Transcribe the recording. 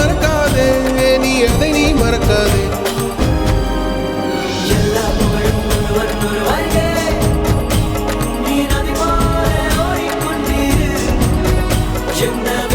மறக்காதே நீ அதை நீ மறக்காதே. You